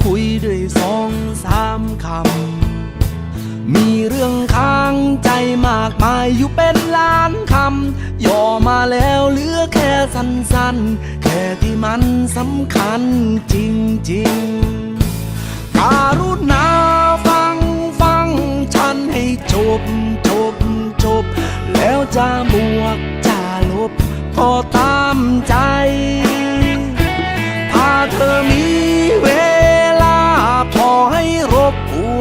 คุยด้วยสองสามคำ มีเรื่องค้างใจมากมายอยู่เป็นล้านคำ ย่อมาแล้วเหลือแค่สั้นๆ แค่ที่มันสำคัญจริงๆการุณาฟังฟังฉันให้จบจบจบ แล้วจะบวกจะลบ ก็ตามใจ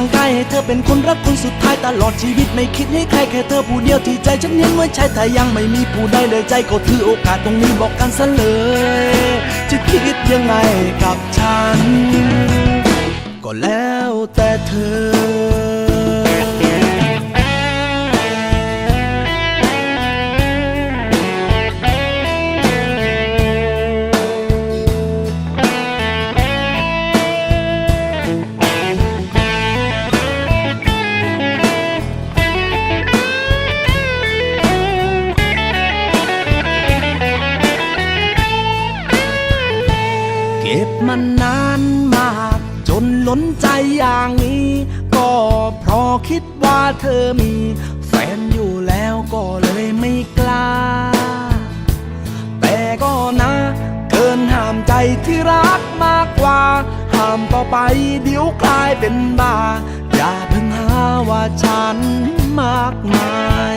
างกายให้เธอเป็นคนรักคนสุดท้ายตลอดชีวิตไม่คิดให้ใครแค่เธอผู้เดียวที่ใจฉันเห็นไว้ใช่แต่ยังไม่มีผู้ใดเลยใจก็ถือโอกาสตรงนี้บอกกันซะเลยจะคิดยังไงกับฉัน ก็แล้วแต่เธอ มันนานมาก จนล้นใจอย่างนี้ ก็เพราะคิดว่าเธอมี แฟนอยู่แล้วก็เลยไม่กล้า แต่ก็นะ เกินห้ามใจที่รักมากกว่า ห้ามต่อไปเดี๋ยวกลายเป็นบ้า อย่าเพิ่งหาว่าฉันมากมาย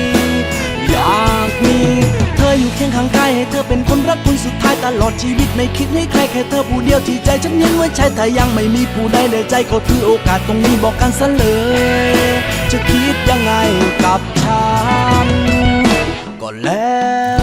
อยู่เคียงข้างกายให้เธอเป็นคนรักคนสุดท้ายตลอดชีวิตไม่คิดให้ใครแค่เธอผู้เดียวที่ใจฉันยังไว้ใช้แต่ยังไม่มีผู้ใดเลยใจก็ถือโอกาสตรงนี้บอกกันซะเลย จะคิดยังไงกับฉันก็แล้ว